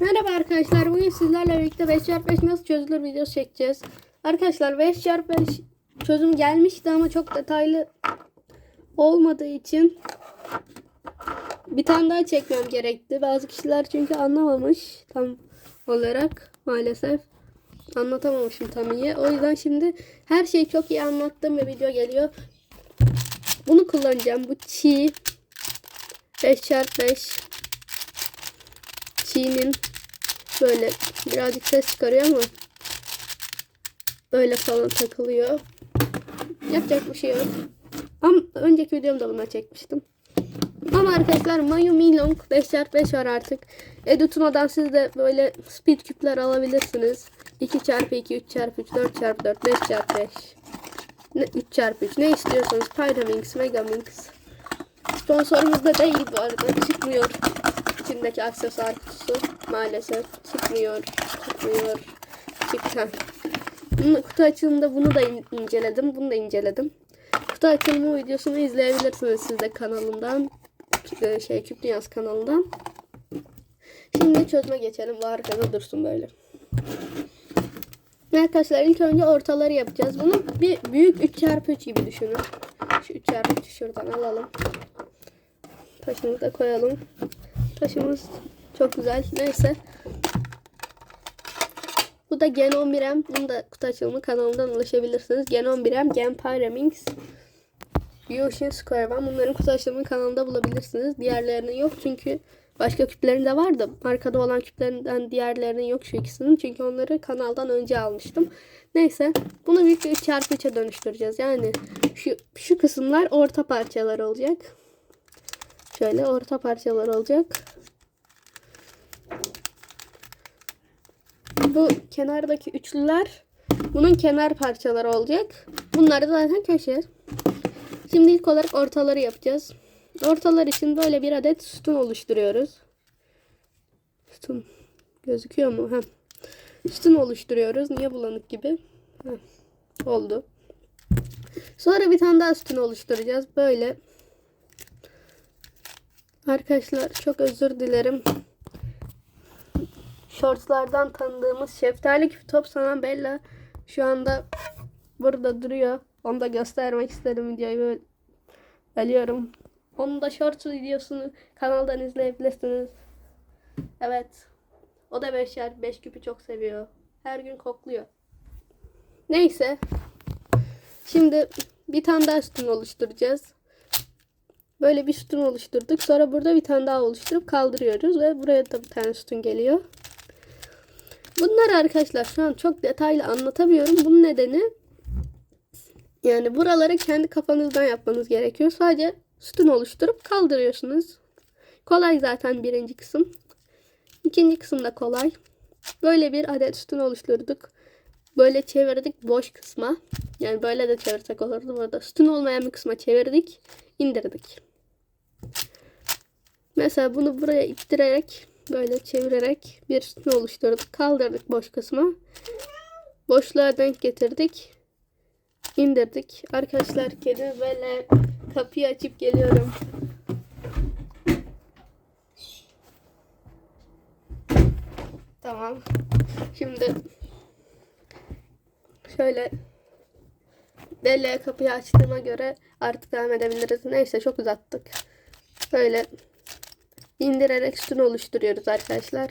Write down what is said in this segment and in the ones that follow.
Merhaba arkadaşlar. Bugün sizlerle birlikte 5x5 nasıl çözülür videosu çekeceğiz. Arkadaşlar 5x5 çözüm gelmişti ama çok detaylı olmadığı için bir tane daha çekmem gerekti. Bazı kişiler çünkü anlamamış tam olarak maalesef. Anlatamamışım tam iyi. O yüzden şimdi her şeyi çok iyi anlattığım bir video geliyor. Bunu kullanacağım. Bu çiğ 5x5 çiğnin böyle birazcık ses çıkarıyor ama böyle falan takılıyor. Yapacak bir şey yok. Ama önceki videomda buna çekmiştim. Ama arkadaşlar Mayumi Long 5x5 var artık. Edutuno'dan siz de böyle speed küpler alabilirsiniz. 2x2, 3x3, 4x4, 5x5, 3x3 ne istiyorsanız Pyraminx, Megaminx. Sponsorumuz da değil bu arada çıkmıyor. İçindeki aksesuar kutusu maalesef çıkmıyor. Çıkmıyor. Çıktı. Bunun kutu açılımında bunu da in- inceledim. Bunu da inceledim. Kutu açılımı videosunu izleyebilirsiniz siz de kanalımdan. Ee, Şey Küp Dünyası kanalından. Şimdi çözme geçelim. Bu arkada dursun böyle. Arkadaşlar ilk önce ortaları yapacağız. Bunu bir büyük 3x3 gibi düşünün. Şu 3x3 şuradan alalım. Taşımızı da koyalım. Taşımız çok güzel. Neyse. Bu da Gen 11M. Bunu da kutu açılımı kanalımdan ulaşabilirsiniz. Gen 11M, Gen Pyraminx, Yoshin Square One. Bunların kutu açılımı kanalımda bulabilirsiniz. Diğerlerinin yok çünkü başka küplerinde vardı. Arkada olan küplerinden diğerlerinin yok şu ikisinin. Çünkü onları kanaldan önce almıştım. Neyse. Bunu büyük bir 3x3'e dönüştüreceğiz. Yani şu, şu kısımlar orta parçalar olacak. Şöyle orta parçalar olacak. Bu kenardaki üçlüler bunun kenar parçaları olacak. Bunlar da zaten köşe. Şimdi ilk olarak ortaları yapacağız. Ortalar için böyle bir adet sütun oluşturuyoruz. Sütun gözüküyor mu? Heh. Sütun oluşturuyoruz. Niye bulanık gibi? Heh. Oldu. Sonra bir tane daha sütun oluşturacağız. Böyle. Arkadaşlar çok özür dilerim. Shortslardan tanıdığımız şeftali küp top sanan Bella şu anda burada duruyor. Onu da göstermek istedim videoyu bölüyorum. Onun da shorts videosunu kanaldan izleyebilirsiniz. Evet. O da 5 yer 5 küpü çok seviyor. Her gün kokluyor. Neyse. Şimdi bir tane daha sütun oluşturacağız. Böyle bir sütun oluşturduk. Sonra burada bir tane daha oluşturup kaldırıyoruz ve buraya da bir tane sütun geliyor. Bunlar arkadaşlar şu an çok detaylı anlatamıyorum. Bunun nedeni yani buraları kendi kafanızdan yapmanız gerekiyor. Sadece sütun oluşturup kaldırıyorsunuz. Kolay zaten birinci kısım. İkinci kısım da kolay. Böyle bir adet sütun oluşturduk. Böyle çevirdik boş kısma. Yani böyle de çevirsek olurdu. Burada sütun olmayan bir kısma çevirdik. indirdik. Mesela bunu buraya ittirerek böyle çevirerek bir sütun oluşturduk. Kaldırdık boş kısma. Boşluğa denk getirdik. indirdik. Arkadaşlar kedi böyle kapıyı açıp geliyorum. Tamam. Şimdi şöyle Delle kapıyı açtığıma göre artık devam edebiliriz. Neyse çok uzattık. Böyle indirerek sütun oluşturuyoruz arkadaşlar.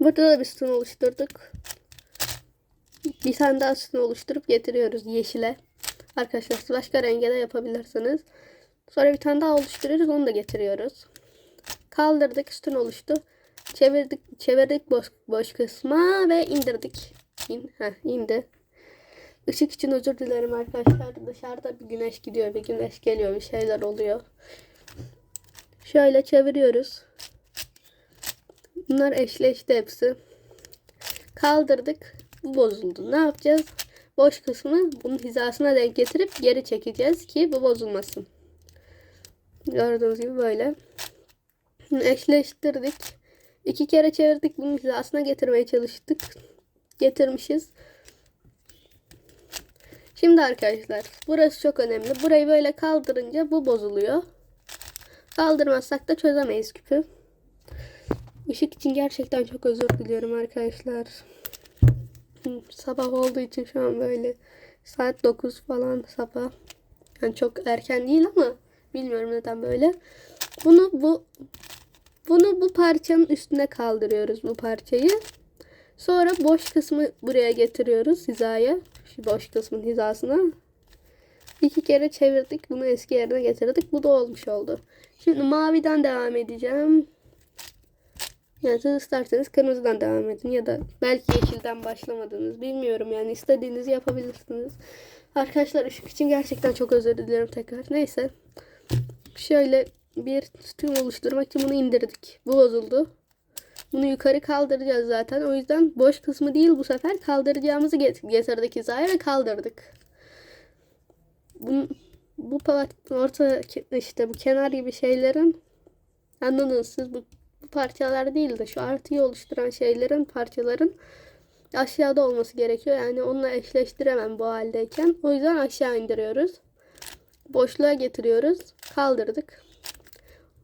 Burada da bir sütun oluşturduk. Bir tane daha sütun oluşturup getiriyoruz yeşile. Arkadaşlar başka renge de yapabilirsiniz. Sonra bir tane daha oluşturuyoruz onu da getiriyoruz. Kaldırdık sütun oluştu. Çevirdik çevirdik boş, boş kısma ve indirdik. İn, heh, indi. Işık için özür dilerim arkadaşlar. Dışarıda bir güneş gidiyor, bir güneş geliyor, bir şeyler oluyor. Şöyle çeviriyoruz. Bunlar eşleşti hepsi. Kaldırdık. Bu bozuldu. Ne yapacağız? Boş kısmı bunun hizasına denk getirip geri çekeceğiz ki bu bozulmasın. Gördüğünüz gibi böyle. Eşleştirdik. İki kere çevirdik. Bunun hizasına getirmeye çalıştık. Getirmişiz. Şimdi arkadaşlar burası çok önemli. Burayı böyle kaldırınca bu bozuluyor. Kaldırmazsak da çözemeyiz küpü. Işık için gerçekten çok özür diliyorum arkadaşlar. Sabah olduğu için şu an böyle saat 9 falan sabah. Yani çok erken değil ama bilmiyorum neden böyle. Bunu bu bunu bu parçanın üstüne kaldırıyoruz bu parçayı. Sonra boş kısmı buraya getiriyoruz hizaya. Boş kısmın hizasına. İki kere çevirdik. Bunu eski yerine getirdik. Bu da olmuş oldu. Şimdi maviden devam edeceğim. Yani siz isterseniz kırmızıdan devam edin ya da belki yeşilden başlamadınız. Bilmiyorum yani istediğinizi yapabilirsiniz. Arkadaşlar ışık için gerçekten çok özür dilerim tekrar. Neyse. Şöyle bir tüm oluşturmak için bunu indirdik. Bu bozuldu. Bunu yukarı kaldıracağız zaten. O yüzden boş kısmı değil bu sefer kaldıracağımızı get- getirdik hizaya ve kaldırdık. Bu, bu part- orta işte bu kenar gibi şeylerin anladınız siz bu, bu parçalar değil de şu artıyı oluşturan şeylerin parçaların aşağıda olması gerekiyor. Yani onunla eşleştiremem bu haldeyken. O yüzden aşağı indiriyoruz. Boşluğa getiriyoruz. Kaldırdık.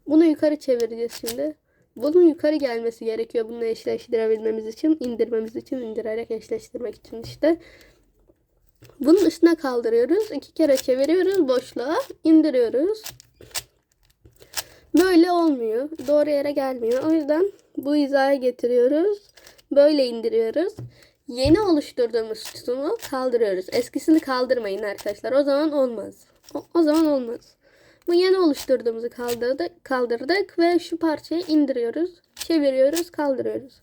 Bunu yukarı çevireceğiz şimdi. Bunun yukarı gelmesi gerekiyor bununla eşleştirebilmemiz için, indirmemiz için, indirerek eşleştirmek için işte. Bunun üstüne kaldırıyoruz. iki kere çeviriyoruz boşluğa, indiriyoruz. Böyle olmuyor. Doğru yere gelmiyor. O yüzden bu hizaya getiriyoruz. Böyle indiriyoruz. Yeni oluşturduğumuz sütunu kaldırıyoruz. Eskisini kaldırmayın arkadaşlar. O zaman olmaz. O, o zaman olmaz. Bu yeni oluşturduğumuzu kaldırdık, kaldırdık ve şu parçayı indiriyoruz. Çeviriyoruz, kaldırıyoruz.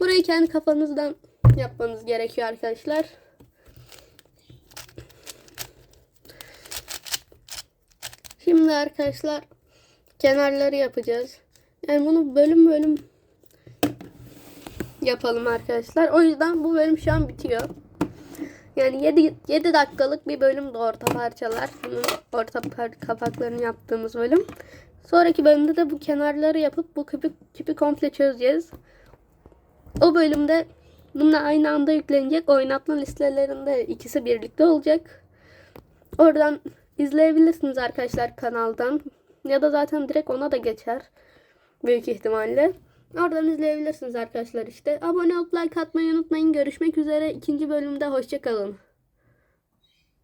Burayı kendi kafanızdan yapmanız gerekiyor arkadaşlar. Şimdi arkadaşlar kenarları yapacağız. Yani bunu bölüm bölüm yapalım arkadaşlar. O yüzden bu bölüm şu an bitiyor. Yani 7, 7 dakikalık bir bölüm de orta parçalar. Bunun orta par- kapaklarını yaptığımız bölüm. Sonraki bölümde de bu kenarları yapıp bu küpü, küpü komple çözeceğiz. O bölümde bununla aynı anda yüklenecek oynatma listelerinde ikisi birlikte olacak. Oradan izleyebilirsiniz arkadaşlar kanaldan. Ya da zaten direkt ona da geçer. Büyük ihtimalle. Oradan izleyebilirsiniz arkadaşlar işte. Abone olup like atmayı unutmayın. Görüşmek üzere. ikinci bölümde hoşçakalın.